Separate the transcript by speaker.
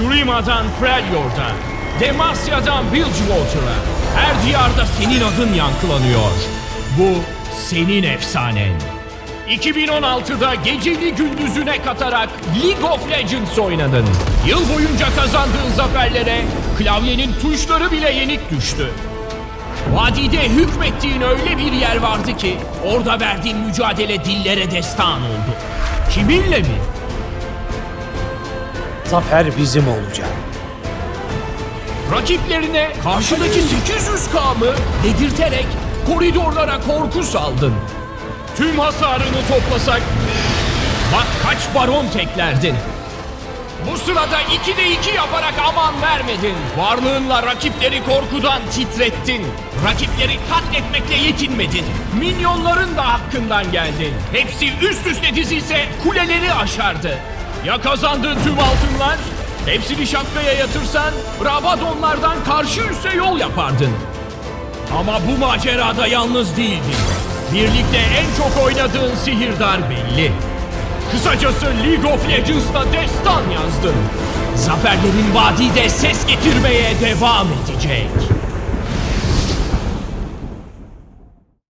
Speaker 1: Shurima'dan Freljord'a, Demacia'dan Bilgewater'a, her diyarda senin adın yankılanıyor. Bu senin efsanen. 2016'da geceli gündüzüne katarak League of Legends oynadın. Yıl boyunca kazandığın zaferlere klavyenin tuşları bile yenik düştü. Vadide hükmettiğin öyle bir yer vardı ki orada verdiğin mücadele dillere destan oldu. Kiminle mi?
Speaker 2: Zafer bizim olacak.
Speaker 1: Rakiplerine karşıdaki 800 mı dedirterek koridorlara korku saldın. Tüm hasarını toplasak bak kaç baron teklerdin. Bu sırada 2'de 2 yaparak aman vermedin. Varlığınla rakipleri korkudan titrettin. Rakipleri katletmekle yetinmedin. Minyonların da hakkından geldin. Hepsi üst üste dizilse kuleleri aşardı. Ya kazandığın tüm altınlar? Hepsini şapkaya yatırsan Rabadonlardan karşı üste yol yapardın. Ama bu macerada yalnız değildin. Birlikte en çok oynadığın sihirdar belli. Kısacası League of Legends'ta destan yazdın. Zaferlerin vadide ses getirmeye devam edecek.